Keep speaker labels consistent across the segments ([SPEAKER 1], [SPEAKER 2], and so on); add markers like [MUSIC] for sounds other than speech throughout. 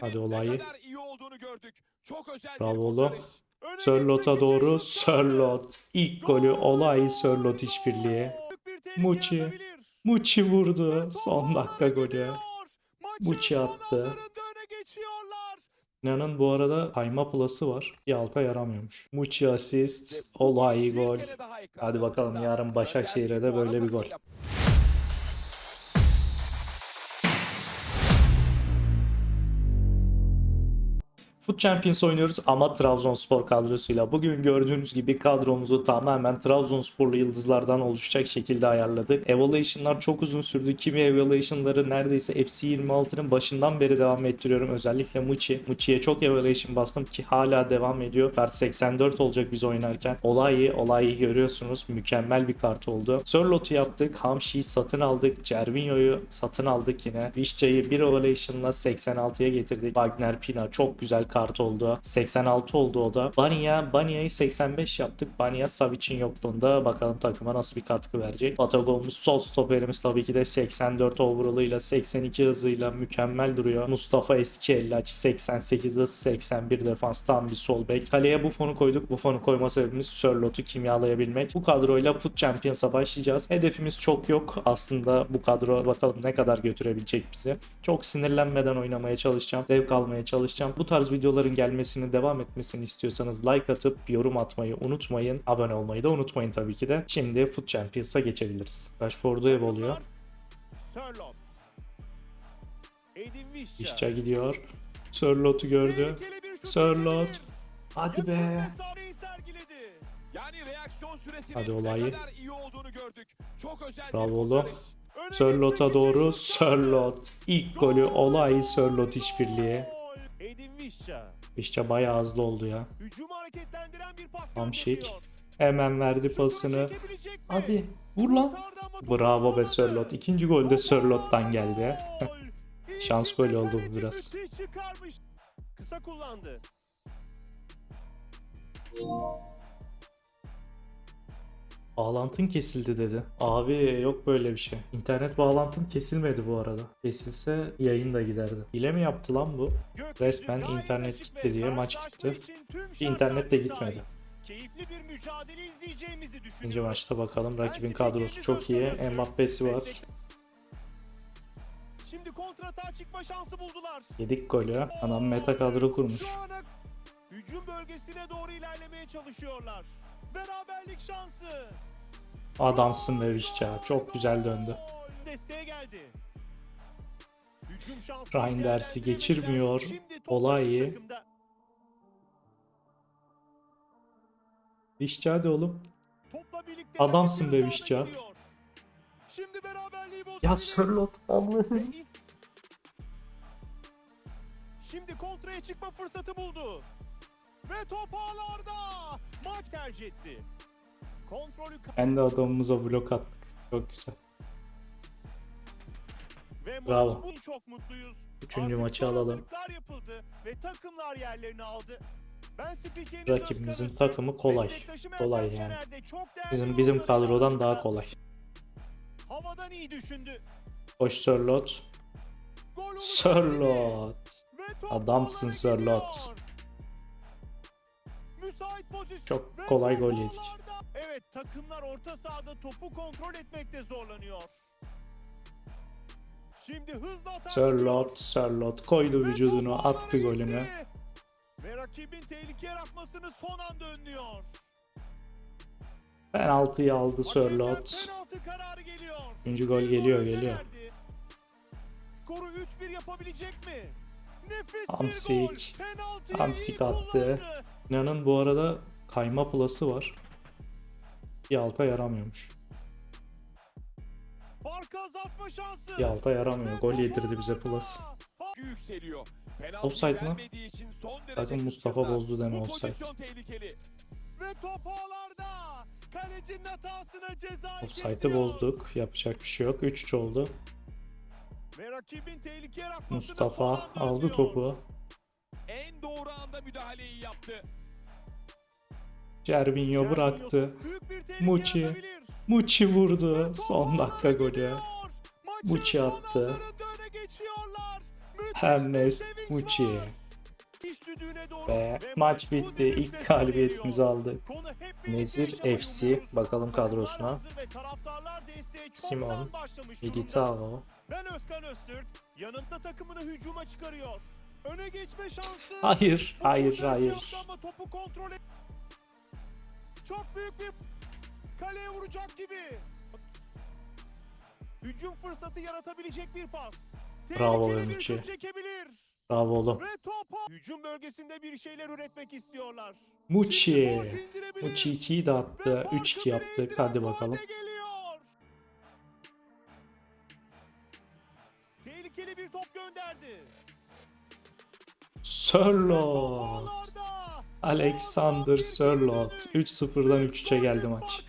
[SPEAKER 1] Hadi olayı.
[SPEAKER 2] kadar iyi olduğunu gördük. Çok özel bir
[SPEAKER 1] Bravo oğlum.
[SPEAKER 2] kurtarış.
[SPEAKER 3] Öne
[SPEAKER 1] Sörlot'a doğru. Sörlot. İlk golü olay Sörlot işbirliği. Muçi. Muçi vurdu. Son dakika golü. Muçi attı. İnanın bu arada kayma plası var. Bir alta yaramıyormuş. Muçi asist. Olay gol. Hadi bakalım yarın Başakşehir'e de böyle bir gol. Foot Champions oynuyoruz ama Trabzonspor kadrosuyla. Bugün gördüğünüz gibi kadromuzu tamamen Trabzonsporlu yıldızlardan oluşacak şekilde ayarladık. Evaluation'lar çok uzun sürdü. Kimi evaluation'ları neredeyse FC26'nın başından beri devam ettiriyorum. Özellikle Muçi. Muçi'ye çok evaluation bastım ki hala devam ediyor. Kart 84 olacak biz oynarken. Olayı, olayı görüyorsunuz. Mükemmel bir kart oldu. Sörlot'u yaptık. Hamşi'yi satın aldık. Cervinho'yu satın aldık yine. Vişça'yı bir evaluation'la 86'ya getirdik. Wagner Pina çok güzel kart oldu. 86 oldu o da. Banya, Banya'yı 85 yaptık. Banya Savic'in yokluğunda bakalım takıma nasıl bir katkı verecek. Patagol'umuz sol stoperimiz tabii ki de 84 overall'ıyla 82 hızıyla mükemmel duruyor. Mustafa eski Ellaç 88 hız 81 defans tam bir sol bek. Kaleye bu fonu koyduk. Bu fonu koyma sebebimiz Sörlot'u kimyalayabilmek. Bu kadroyla Foot Champions'a başlayacağız. Hedefimiz çok yok. Aslında bu kadro bakalım ne kadar götürebilecek bizi. Çok sinirlenmeden oynamaya çalışacağım. Zevk almaya çalışacağım. Bu tarz videoların gelmesini, devam etmesini istiyorsanız like atıp yorum atmayı unutmayın. Abone olmayı da unutmayın tabii ki de. Şimdi Foot Champions'a geçebiliriz. Rashford'u ev oluyor. İşçe gidiyor. Sörlot'u gördü. Sörlot. Hadi be.
[SPEAKER 2] Yani reaksiyon süresinin
[SPEAKER 1] Hadi
[SPEAKER 2] ne
[SPEAKER 1] olayı.
[SPEAKER 2] kadar iyi olduğunu gördük. Çok özel
[SPEAKER 1] Bravo Sörlot'a doğru. Sörlot. İlk golü olay Sörlot işbirliği.
[SPEAKER 3] Edin Vişça.
[SPEAKER 1] İşçe bayağı hızlı oldu ya.
[SPEAKER 3] Hücumu hareketlendiren bir pas
[SPEAKER 1] Hamşik. Hemen verdi pasını. Hadi vur lan. Bravo be. Sörlot. İkinci gol de Sörlot'tan geldi. [LAUGHS] Şans golü oldu bu biraz.
[SPEAKER 3] Kısa kullandı.
[SPEAKER 1] Bağlantın kesildi dedi. Abi yok böyle bir şey. İnternet bağlantım kesilmedi bu arada. Kesilse yayın da giderdi. Hile mi yaptı lan bu? Resmen internet gitti diye maç gitti. internet de gitmedi.
[SPEAKER 3] Keyifli bir mücadele izleyeceğimizi düşünüyorum.
[SPEAKER 1] İkinci maçta bakalım. Rakibin kadrosu çok iyi. Mbappe'si var.
[SPEAKER 3] Şimdi kontratağa çıkma şansı buldular.
[SPEAKER 1] Yedik golü. Adam meta kadro kurmuş.
[SPEAKER 3] Şu ana hücum bölgesine doğru ilerlemeye çalışıyorlar. Beraberlik şansı.
[SPEAKER 1] Adamsın be Vişça. Çok güzel döndü. Reinders'i geçirmiyor. Olay. Vişça hadi oğlum. Adamsın be Vişça. Ya Sörlot Allah'ım.
[SPEAKER 3] Şimdi kontraya çıkma fırsatı buldu. Ve top ağlarda. Maç tercih etti.
[SPEAKER 1] Kendi adamımıza blok attık. Çok güzel.
[SPEAKER 3] ve
[SPEAKER 1] Bravo.
[SPEAKER 3] bu çok mutluyuz.
[SPEAKER 1] Üçüncü
[SPEAKER 3] Artık
[SPEAKER 1] maçı alalım.
[SPEAKER 3] yapıldı ve takımlar yerlerini aldı. Ben
[SPEAKER 1] Rakibimizin takımı kolay. Kolay yani. Bizim bizim kadrodan daha kolay.
[SPEAKER 3] Havadan iyi düşündü.
[SPEAKER 1] Hoş Sörlot. Sörlot. Adamsın Sörlot. Çok kolay gol yedik.
[SPEAKER 3] Evet takımlar orta sahada topu kontrol etmekte zorlanıyor. Şimdi hızla atak
[SPEAKER 1] Sörlot, Sörlot koydu
[SPEAKER 3] Ve
[SPEAKER 1] vücudunu,
[SPEAKER 3] top
[SPEAKER 1] attı golünü.
[SPEAKER 3] gitti. Ve rakibin tehlike yaratmasını son anda önlüyor.
[SPEAKER 1] Penaltıyı aldı
[SPEAKER 3] Hakemden
[SPEAKER 1] Sörlot.
[SPEAKER 3] Penaltı kararı geliyor.
[SPEAKER 1] Üçüncü gol
[SPEAKER 3] Bir
[SPEAKER 1] geliyor, geliyor.
[SPEAKER 3] verdi. Skoru 3-1 yapabilecek mi? Nefis bir
[SPEAKER 1] Hamsik.
[SPEAKER 3] gol. Penaltıyı
[SPEAKER 1] Hamsik attı.
[SPEAKER 3] kullandı.
[SPEAKER 1] İnanın bu arada kayma plası var. Bir alta yaramıyormuş.
[SPEAKER 3] Farkı azaltma şansı.
[SPEAKER 1] Bir alta yaramıyor. Gol yedirdi bize plus.
[SPEAKER 2] yükseliyor. Penaltı
[SPEAKER 1] Offside mı? Zaten Mustafa bozdu deme offside.
[SPEAKER 3] Ve top ağlarda. Kalecinin hatasına ceza
[SPEAKER 1] Offside'ı bozduk. Yapacak bir şey yok. 3-3 oldu.
[SPEAKER 3] Ve rakibin tehlike yaratmasını
[SPEAKER 1] Mustafa aldı topu.
[SPEAKER 2] En doğru anda müdahaleyi yaptı.
[SPEAKER 1] Cervinho bıraktı. Muçi. Muçi vurdu. Son dakika golü. Muçi attı.
[SPEAKER 3] sevinç
[SPEAKER 1] Muçi. Ve maç bitti. İlk galibiyetimizi aldık. Nezir FC. Bakalım kadrosuna. Simon. Militao.
[SPEAKER 3] Ben Özkan Öztürk. Yanımsa takımını hücuma çıkarıyor. Öne geçme şansı.
[SPEAKER 1] Hayır, hayır, hayır.
[SPEAKER 3] topu kontrol et. Çok büyük bir kaleye vuracak gibi. Hücum fırsatı yaratabilecek bir pas.
[SPEAKER 1] Bravo
[SPEAKER 3] Tehlikeli bir
[SPEAKER 1] Ömürçü.
[SPEAKER 3] şut çekebilir.
[SPEAKER 1] Bravo oğlum.
[SPEAKER 3] Ve topa hücum bölgesinde bir şeyler üretmek istiyorlar.
[SPEAKER 1] Muçi.
[SPEAKER 3] Şimdi farkı indirebilir.
[SPEAKER 1] Muçi 2'yi de
[SPEAKER 3] Ve
[SPEAKER 1] attı.
[SPEAKER 3] farkı
[SPEAKER 1] 3-2
[SPEAKER 3] bire
[SPEAKER 1] yaptık.
[SPEAKER 3] indiren
[SPEAKER 1] Hadi
[SPEAKER 3] gol de
[SPEAKER 1] bakalım.
[SPEAKER 3] geliyor. Tehlikeli bir top gönderdi.
[SPEAKER 1] Sörlot. Alexander Sörlot. 3-0'dan 3-3'e geldi maç.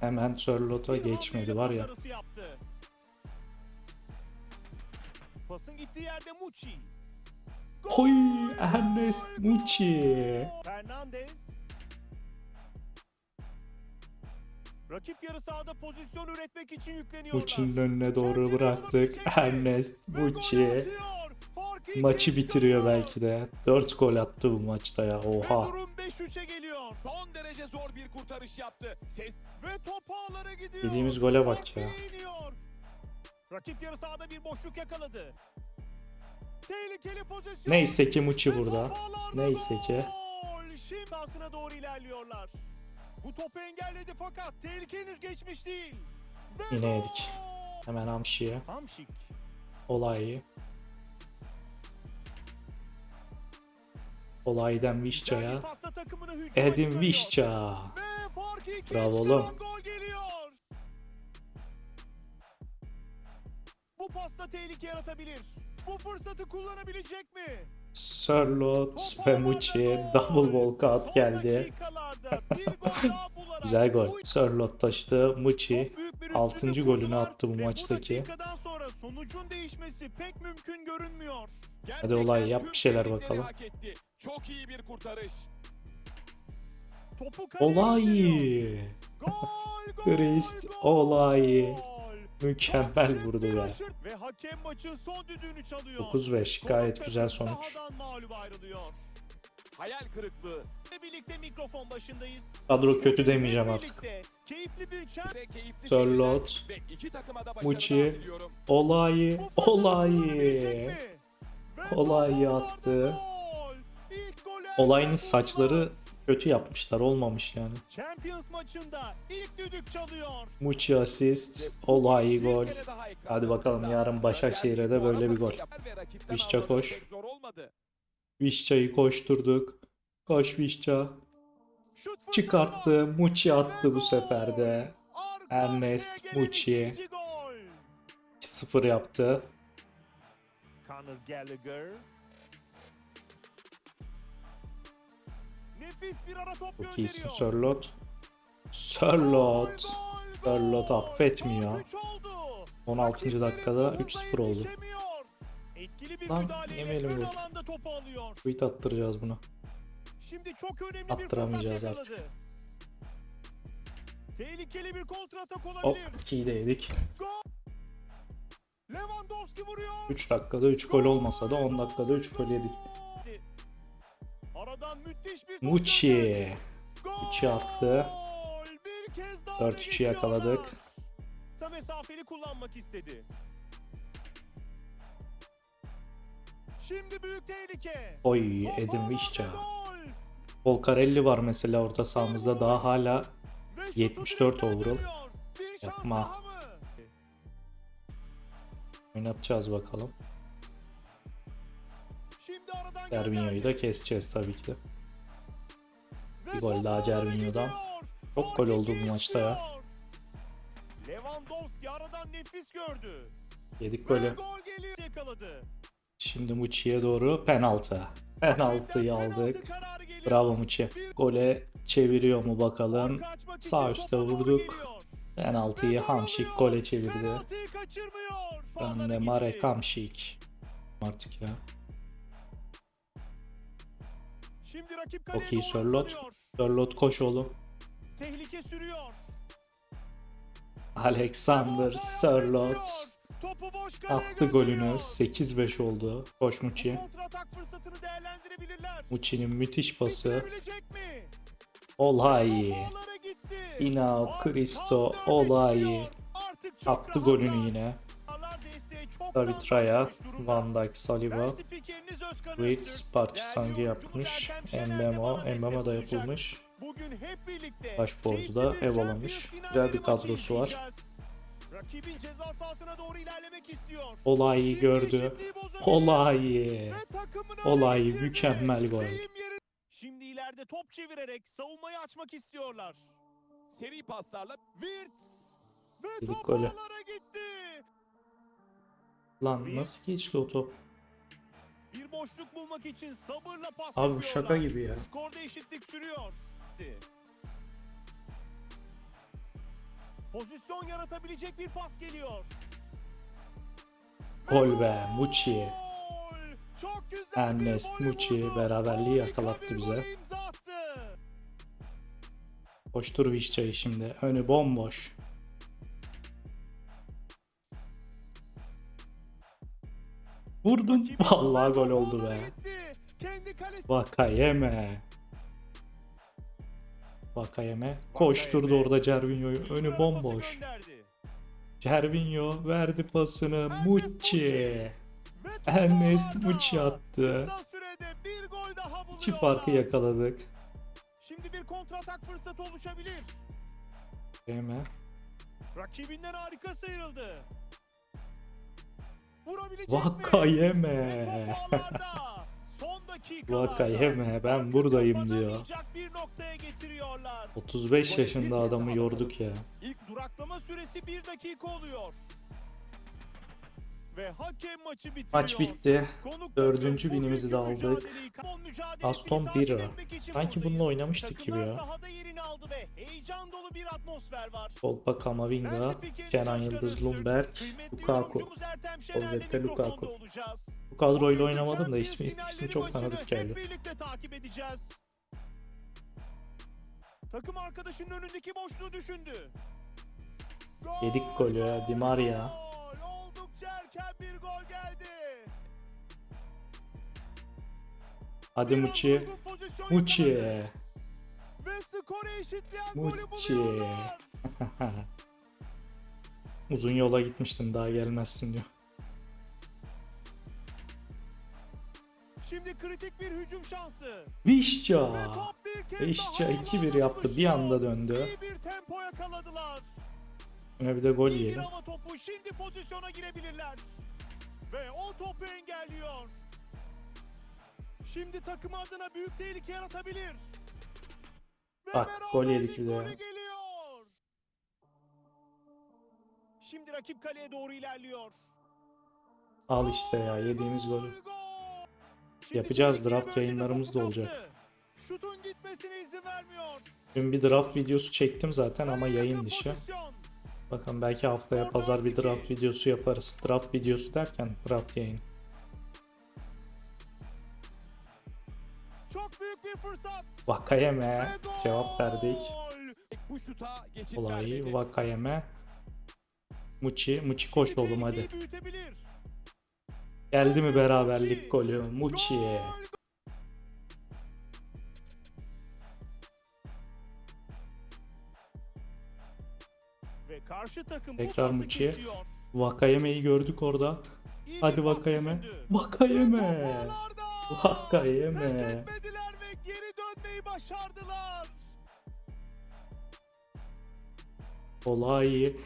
[SPEAKER 1] Hemen Sörlot'a geçmedi var ya.
[SPEAKER 3] Pasın gittiği yerde Muçi.
[SPEAKER 1] Oy Ernest Muçi.
[SPEAKER 3] Fernandez. Rakip yarı sahada pozisyon üretmek için yükleniyorlar.
[SPEAKER 1] Muçi'nin önüne doğru bıraktık. Ernest.
[SPEAKER 3] Farkı
[SPEAKER 1] Maçı bitiriyor belki de. 4 gol attı bu maçta ya. Oha.
[SPEAKER 3] durum 5-3'e geliyor.
[SPEAKER 2] Son derece zor bir kurtarış yaptı. Ses
[SPEAKER 3] Ve top ağlara gidiyor.
[SPEAKER 1] Dediğimiz gole bak ya.
[SPEAKER 3] Rakip yarı sahada bir boşluk yakaladı. Tehlikeli pozisyon.
[SPEAKER 1] Neyse ki Muçi burada. Neyse ki.
[SPEAKER 3] Şimdi doğru ilerliyorlar. Bu topu engelledi fakat tehlike henüz geçmiş değil. Ve
[SPEAKER 1] Yine yedik. Hemen Hamşi'ye.
[SPEAKER 3] Hamşik.
[SPEAKER 1] Olayı. Olaydan Vişça'ya. Edin. Vişça. Bravo oğlum.
[SPEAKER 3] gol geliyor. Bu pasta tehlike yaratabilir. Bu fırsatı kullanabilecek mi?
[SPEAKER 1] Muçi.
[SPEAKER 3] gol.
[SPEAKER 1] Double
[SPEAKER 3] Son
[SPEAKER 1] geldi. [LAUGHS] Güzel gol.
[SPEAKER 3] büyük bir
[SPEAKER 1] altıncı
[SPEAKER 3] üstünlük
[SPEAKER 1] golünü
[SPEAKER 3] kurdular
[SPEAKER 1] attı bu maçtaki.
[SPEAKER 3] Sonucun değişmesi pek mümkün görünmüyor.
[SPEAKER 2] gerçekten
[SPEAKER 1] olay yap, bir şeyler bakalım.
[SPEAKER 2] Çok iyi bir kurtarış.
[SPEAKER 3] Topu.
[SPEAKER 1] Olay.
[SPEAKER 3] Gol.
[SPEAKER 1] Olay. Mükemmel vurdu
[SPEAKER 3] aşırt Ve hakem maçın son düdüğünü çalıyor.
[SPEAKER 1] 9-5
[SPEAKER 3] Konuk
[SPEAKER 1] gayet güzel sonuç.
[SPEAKER 2] Hayal kırıklığı
[SPEAKER 3] birlikte mikrofon başındayız.
[SPEAKER 1] Kadro kötü demeyeceğim artık.
[SPEAKER 3] Keyifli bir
[SPEAKER 1] Sörlot.
[SPEAKER 2] seyirler ve iki takıma da
[SPEAKER 1] Muçi. Olayı. Olayı. Olayı attı. Olayın saçları. Kötü yapmışlar. Olmamış yani.
[SPEAKER 3] Champions maçında ilk düdük çalıyor.
[SPEAKER 1] Muçi asist. Olayı
[SPEAKER 2] Bir
[SPEAKER 1] gol. Hadi bakalım yarın Başakşehir'e de böyle bir gol. Vişça koş. Vişça'yı koşturduk. Koş Vişça. Çıkarttı. Muçi attı bu sefer de. Ernest Muçi.
[SPEAKER 3] ikinci gol.
[SPEAKER 1] 2-0 yaptı.
[SPEAKER 3] Conor Gallagher. Nefis bir ara top
[SPEAKER 1] Çok
[SPEAKER 3] gönderiyor.
[SPEAKER 1] iyisin Sörlot. Sörlot. Sörlot affetmiyor.
[SPEAKER 3] Fark üç oldu.
[SPEAKER 1] 16.
[SPEAKER 3] Rakipleri
[SPEAKER 1] dakikada
[SPEAKER 3] topu
[SPEAKER 1] 3-0 oldu.
[SPEAKER 3] Etkili bir
[SPEAKER 1] Lan,
[SPEAKER 3] müdahaleyle
[SPEAKER 1] yemeyelim
[SPEAKER 3] ön
[SPEAKER 1] gol.
[SPEAKER 3] alanda topu alıyor.
[SPEAKER 1] Tweet attıracağız bunu.
[SPEAKER 3] Şimdi çok önemli bir fırsat
[SPEAKER 1] Attıramayacağız
[SPEAKER 3] yakaladı.
[SPEAKER 1] artık.
[SPEAKER 3] Tehlikeli bir kontratak
[SPEAKER 1] Hop
[SPEAKER 3] olabilir.
[SPEAKER 1] 2'yi de yedik.
[SPEAKER 3] Lewandowski vuruyor.
[SPEAKER 1] 3 dakikada 3 gol olmasa da 10 dakikada 3 gol yedik. Muçi. Muçi attı.
[SPEAKER 3] Bir kez daha
[SPEAKER 1] 4-3'ü
[SPEAKER 3] öne geçiyorlar.
[SPEAKER 1] yakaladık.
[SPEAKER 3] Kısa mesafeli kullanmak istedi. Şimdi büyük tehlike.
[SPEAKER 1] Oy Edin Vişça. Volcarelli var mesela orta sahamızda daha hala
[SPEAKER 3] Ve şutu
[SPEAKER 1] 74
[SPEAKER 3] direkten
[SPEAKER 1] overall. Yapma. oynatacağız bakalım. Cervinho'yu da keseceğiz tabii ki de. Bir gol daha Cervinho'dan. Çok gol oldu bu maçta ya.
[SPEAKER 3] Lewandowski aradan nefis gördü.
[SPEAKER 1] Yedik
[SPEAKER 3] Ve
[SPEAKER 1] böyle.
[SPEAKER 3] gol geliyor. Yakaladı.
[SPEAKER 1] Şimdi Muçi'ye doğru penaltı. Penaltıyı aldık. Bravo Muçi. Gole çeviriyor mu bakalım. Sağ üstte vurduk. Penaltıyı Hamşik gole çevirdi. Ben de. Marek Hamşik. Artık ya.
[SPEAKER 3] Şimdi rakip kaleye
[SPEAKER 1] iyi
[SPEAKER 3] doğru
[SPEAKER 1] Sörlot.
[SPEAKER 3] uzanıyor.
[SPEAKER 1] Sörlot koş oğlum.
[SPEAKER 3] Tehlike sürüyor.
[SPEAKER 1] Alexander Sörlot.
[SPEAKER 3] Topu boş kaleye
[SPEAKER 1] Attı golünü.
[SPEAKER 3] gönderiyor.
[SPEAKER 1] 8-5 oldu. Koş Muçi.
[SPEAKER 3] kontratak fırsatını değerlendirebilirler.
[SPEAKER 1] Muçi'nin müthiş pası.
[SPEAKER 3] Bitirebilecek mi?
[SPEAKER 1] Olay.
[SPEAKER 3] Gitti.
[SPEAKER 1] Inao,
[SPEAKER 3] Fark
[SPEAKER 1] Cristo, Olay.
[SPEAKER 3] çıkıyor. Artık çok
[SPEAKER 1] Attı
[SPEAKER 3] rahatlar.
[SPEAKER 1] golünü yine. David Raya. Van Dijk, Saliba,
[SPEAKER 3] Ben spikeriniz Özkan
[SPEAKER 1] Wits,
[SPEAKER 3] Öztürk.
[SPEAKER 1] Parti
[SPEAKER 3] Değerli
[SPEAKER 1] Sangi
[SPEAKER 3] yorumcumuz
[SPEAKER 1] yapmış.
[SPEAKER 3] Destek
[SPEAKER 1] Embemo da yapılmış.
[SPEAKER 3] Bugün hep birlikte
[SPEAKER 1] Başbordu da Evo'lamış.
[SPEAKER 3] Champions
[SPEAKER 1] Güzel bir kadrosu var.
[SPEAKER 3] Rakibin ceza sahasına doğru ilerlemek istiyor.
[SPEAKER 1] Olayı
[SPEAKER 3] Şimdi
[SPEAKER 1] gördü. Olayı.
[SPEAKER 3] Ve takımını
[SPEAKER 1] Olay,
[SPEAKER 3] öne geçirdi.
[SPEAKER 1] mükemmel gol.
[SPEAKER 3] Şimdi ileride top çevirerek savunmayı açmak istiyorlar.
[SPEAKER 2] Seri paslarla
[SPEAKER 3] Wirtz ve top gitti.
[SPEAKER 1] Lan nasıl geçti o top?
[SPEAKER 3] Bir boşluk bulmak için sabırla pas
[SPEAKER 1] Abi bu şaka gibi ya.
[SPEAKER 3] Skorda eşitlik sürüyor. Pozisyon yaratabilecek bir pas geliyor.
[SPEAKER 1] Gol be! Muçi.
[SPEAKER 3] Çok güzel
[SPEAKER 1] Ernest Muçi beraberliği yakalattı bize. Koştur Vişça'yı şimdi. Önü bomboş.
[SPEAKER 3] Rakibin [LAUGHS]
[SPEAKER 1] Vallahi gol oldu be. Vakayeme. Vakayeme. Koşturdu orada Cervinho'yu. Önü bomboş. Cervinho verdi pasını.
[SPEAKER 3] Top
[SPEAKER 1] Ernest. Muçi attı. İki farkı yakaladık.
[SPEAKER 3] Şimdi bir kontratak fırsatı oluşabilir.
[SPEAKER 1] Vakayeme.
[SPEAKER 3] Rakibinden harika sıyrıldı. Vurabilecek
[SPEAKER 1] Vakayeme. Vakayeme ben buradayım diyor.
[SPEAKER 3] kapanamayacak bir noktaya getiriyorlar.
[SPEAKER 1] 35 yaşında adamı yorduk ya.
[SPEAKER 3] İlk duraklama süresi bir dakika oluyor. Ve hakem maçı bitiriyor.
[SPEAKER 1] Maç bitti. Dördüncü
[SPEAKER 3] takım
[SPEAKER 1] winimizi de aldık. Aston Villa. Sanki bununla oynamıştık gibi ya.
[SPEAKER 3] sahada yerini aldı ve heyecan dolu bir atmosfer var.
[SPEAKER 1] Kolpa Kamavinga, Kenan Yıldız
[SPEAKER 3] Kıymetli
[SPEAKER 1] Lukaku. Forvet'te Lukaku. Bu kadroyla oynamadım da ismi, ismi çok tanıdık geldi.
[SPEAKER 3] Takım arkadaşının önündeki boşluğu düşündü.
[SPEAKER 1] Yedik golü, Di Maria.
[SPEAKER 3] Oldukça erken bir gol geldi.
[SPEAKER 1] Hadi Muçi.
[SPEAKER 3] anda uygun pozisyon
[SPEAKER 1] Muçi.
[SPEAKER 3] yakaladı. Ve skoru eşitleyen golü
[SPEAKER 1] Muçi.
[SPEAKER 3] buluyorlar. [LAUGHS]
[SPEAKER 1] Uzun yola gitmiştin daha gelmezsin diyor.
[SPEAKER 3] Şimdi kritik bir hücum şansı. Ve
[SPEAKER 1] Vişça.
[SPEAKER 3] top bir kez
[SPEAKER 1] Vişça
[SPEAKER 3] daha
[SPEAKER 1] 2-1 yaptı. Bir anda döndü.
[SPEAKER 3] İyi bir tempo yakaladılar.
[SPEAKER 1] Öne bir de gol
[SPEAKER 3] İyi bir
[SPEAKER 1] yiyelim.
[SPEAKER 3] hava topu şimdi pozisyona girebilirler. Ve o topu engelliyor. Şimdi takımı adına büyük tehlike yaratabilir. Ve
[SPEAKER 1] Bak, gol yedik bir de ya.
[SPEAKER 3] golü geliyor. Şimdi rakip kaleye doğru ilerliyor.
[SPEAKER 1] Al işte ya
[SPEAKER 3] Gol,
[SPEAKER 1] yediğimiz
[SPEAKER 3] gol,
[SPEAKER 1] golü.
[SPEAKER 3] gol. Şimdi
[SPEAKER 1] Yapacağız, draft
[SPEAKER 3] bölgede
[SPEAKER 1] yayınlarımız
[SPEAKER 3] topu
[SPEAKER 1] da olacak.
[SPEAKER 3] kaptı. Şutun gitmesine izin vermiyor.
[SPEAKER 1] Dün bir draft videosu çektim zaten ama yayın dışı.
[SPEAKER 3] pozisyon.
[SPEAKER 1] Bakın belki haftaya pazar bir draft videosu yaparız. Draft videosu derken draft yayın.
[SPEAKER 3] Çok büyük bir fırsat.
[SPEAKER 1] Vakayeme cevap verdik.
[SPEAKER 2] bu şuta
[SPEAKER 1] Olayı. Vakayeme. Muçi, Muçi koş oğlum hadi. Geldi mi beraberlik golü? Muçi.
[SPEAKER 3] Karşı takım
[SPEAKER 1] Tekrar
[SPEAKER 3] kesiyor.
[SPEAKER 1] Vakayeme'yi gördük orada. Hadi Vakayeme. Vakayeme. Vakayeme.
[SPEAKER 3] Geri dönmeyi başardılar.
[SPEAKER 1] Olayı.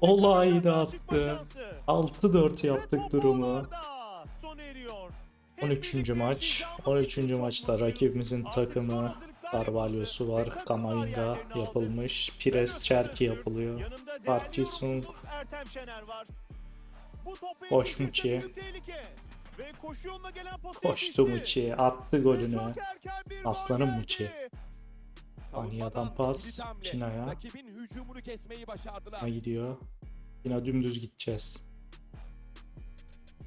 [SPEAKER 1] Olayı da attı.
[SPEAKER 3] şansı.
[SPEAKER 1] 6-4
[SPEAKER 3] Ve
[SPEAKER 1] yaptık durumu.
[SPEAKER 3] ağlarda. Sona eriyor. Hep
[SPEAKER 1] 13.
[SPEAKER 3] birlikte
[SPEAKER 1] maç.
[SPEAKER 3] yaşayacağımız
[SPEAKER 1] 13.
[SPEAKER 3] için çok
[SPEAKER 1] maçta rakibimizin takımı Carvalho'su var. Kamavinga yapılmış. Pires Çerki yapılıyor. Parti Sung. Koş
[SPEAKER 3] pası
[SPEAKER 1] Koştu. Muçi. Attı golünü. Aslanım. Muçi. Aniyadan pas,
[SPEAKER 2] başardılar.
[SPEAKER 1] Ha gidiyor. Yine dümdüz gideceğiz.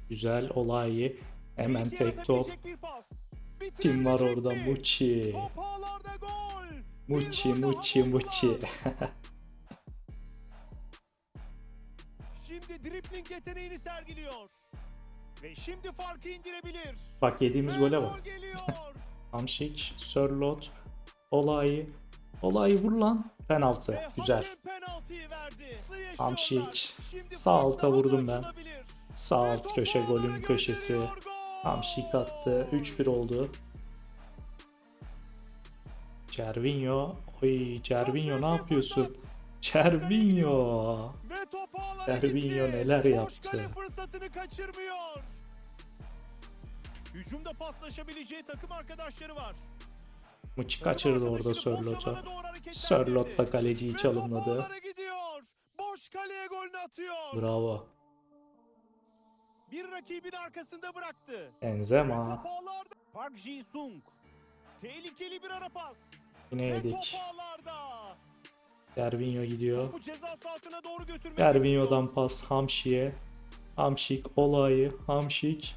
[SPEAKER 1] Güzel olayı. Hemen tek top. Kim var orada? Muçi.
[SPEAKER 3] Gol.
[SPEAKER 1] Muçi,
[SPEAKER 3] gol
[SPEAKER 1] Muçi. Muçi. [LAUGHS]
[SPEAKER 3] Şimdi dribling yeteneğini sergiliyor. Ve şimdi farkı indirebilir.
[SPEAKER 1] Bak yediğimiz gole
[SPEAKER 3] gol
[SPEAKER 1] bak. [LAUGHS] Hamşik, Sörlot, Olayı. Olayı vur lan. Penaltı.
[SPEAKER 3] Ve
[SPEAKER 1] Güzel. Hamşik. Sağ alta vurdum ben. Sağ alt köşe golün köşesi.
[SPEAKER 3] gönderiyor. Gol!
[SPEAKER 1] Hamşik attı. 3-1 oldu. Cervinho. Oy Cervinho ne yapıyorsun? Cervinho. Cervinho neler yaptı.
[SPEAKER 3] fırsatını kaçırmıyor. Hücumda paslaşabileceği takım arkadaşları var. Takım
[SPEAKER 1] kaçırdı orada Sörlot'u. Sörlot da kaleciyi çalımladı.
[SPEAKER 3] Boş kaleye golünü atıyor.
[SPEAKER 1] Bravo.
[SPEAKER 3] Bir rakibin arkasında bıraktı.
[SPEAKER 1] Benzema.
[SPEAKER 3] Park Ji-sung. Tehlikeli bir ara pas.
[SPEAKER 1] Yine yedik. Cervinho gidiyor.
[SPEAKER 3] Topu ceza sahasına doğru götürmek
[SPEAKER 1] Cervinho'dan
[SPEAKER 3] istiyor.
[SPEAKER 1] pas Hamşik'e. Hamşik olayı. Hamşik.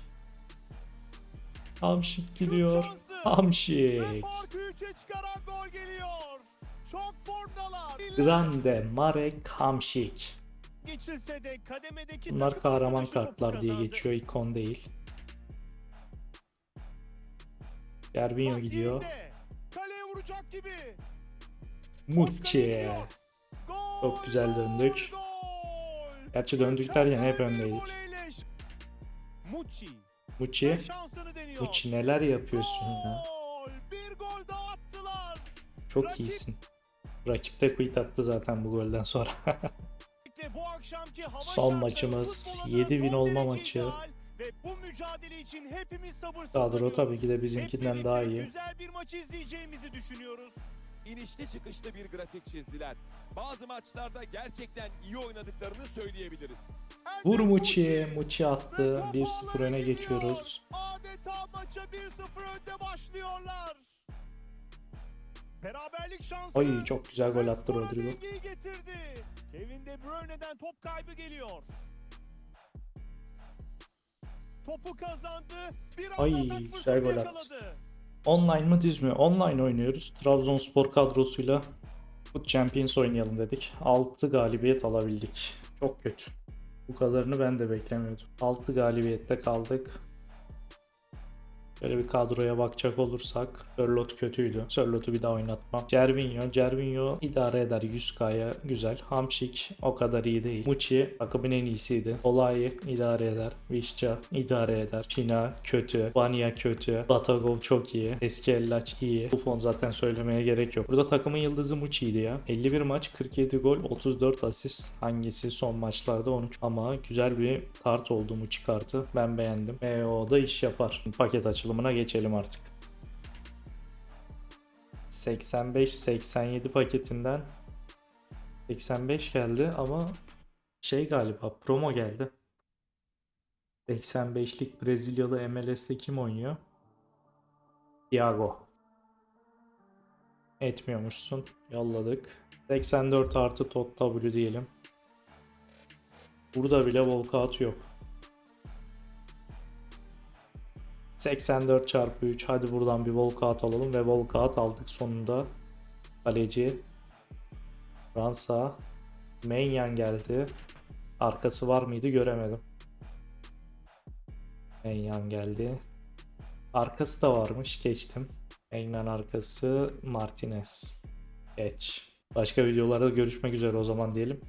[SPEAKER 1] Hamşik gidiyor. Hamşik.
[SPEAKER 3] farkı 3'e çıkaran gol geliyor. Çok formdalar.
[SPEAKER 1] Grande Marek Hamşik.
[SPEAKER 3] Geçilse de kademedeki
[SPEAKER 1] Bunlar kahraman kartlar diye geçiyor. ikon değil. Cervinho
[SPEAKER 3] Pas
[SPEAKER 1] gidiyor.
[SPEAKER 3] Kaleye vuracak gibi.
[SPEAKER 1] Muçi. Çok güzel döndük. Gerçi döndük derken hep öndeydik.
[SPEAKER 3] Muçi.
[SPEAKER 1] Muçi. Muçi neler yapıyorsun ya.
[SPEAKER 3] Gol. Bir gol daha attılar.
[SPEAKER 1] Çok iyisin. Rakip de quit attı zaten bu golden sonra. [LAUGHS] Son maçımız,
[SPEAKER 3] futboluna
[SPEAKER 1] 7 bin
[SPEAKER 3] son
[SPEAKER 1] olma
[SPEAKER 3] derece
[SPEAKER 1] maçı.
[SPEAKER 3] Ve bu mücadele için hepimiz sabırsızlanıyoruz.
[SPEAKER 1] Kadro tabii ki de bizimkinden daha iyi.
[SPEAKER 3] Güzel bir maç izleyeceğimizi düşünüyoruz.
[SPEAKER 2] İnişli çıkışlı bir grafik çizdiler. Bazı maçlarda gerçekten iyi oynadıklarını söyleyebiliriz.
[SPEAKER 1] Vur Muçi.
[SPEAKER 3] Muçi.
[SPEAKER 1] Attı.
[SPEAKER 3] top
[SPEAKER 1] 1-0
[SPEAKER 3] ağlara
[SPEAKER 1] öne geçiyoruz.
[SPEAKER 3] Adeta maça 1-0 önde başlıyorlar. Beraberlik şansı.
[SPEAKER 1] Ay çok güzel gol attı Rodrigo.
[SPEAKER 3] getirdi. Kevin De Bruyne'den top kaybı geliyor. Topu kazandı. Bir
[SPEAKER 1] Ay, güzel gol attı. Online mı diz mi? Online oynuyoruz. Trabzonspor kadrosuyla Foot Champions oynayalım dedik. 6 galibiyet alabildik. Çok kötü. Bu kadarını ben de beklemiyordum. 6 galibiyette kaldık. Şöyle bir kadroya bakacak olursak Sörlot kötüydü. Sörlot'u bir daha oynatmam. Cervinho. Cervinho idare eder 100k'ya güzel. Hamşik o kadar iyi değil. Muçi takımın en iyisiydi. Olayı idare eder. Vişça idare eder. Pina kötü. Vanya kötü. Batagov çok iyi. Eski Ellaç iyi. Buffon zaten söylemeye gerek yok. Burada takımın yıldızı Muçi'ydi ya. 51 maç 47 gol 34 asist. Hangisi son maçlarda 13. Ama güzel bir kart oldu Muçi kartı. Ben beğendim. MEO da iş yapar. Paket açılımına geçelim artık. 85-87 paketinden 85 geldi ama şey galiba promo geldi. 85'lik Brezilyalı MLS'te kim oynuyor? Thiago. Etmiyormuşsun. Yolladık. 84 artı tot W diyelim. Burada bile walkout yok. 84 çarpı 3. Hadi buradan bir walkout alalım ve walkout aldık sonunda. Kaleci. Fransa. Menyan geldi. Arkası var mıydı göremedim. Menyan geldi. Arkası da varmış. Geçtim. Menyan arkası Martinez. Geç. Başka videolarda görüşmek üzere o zaman diyelim.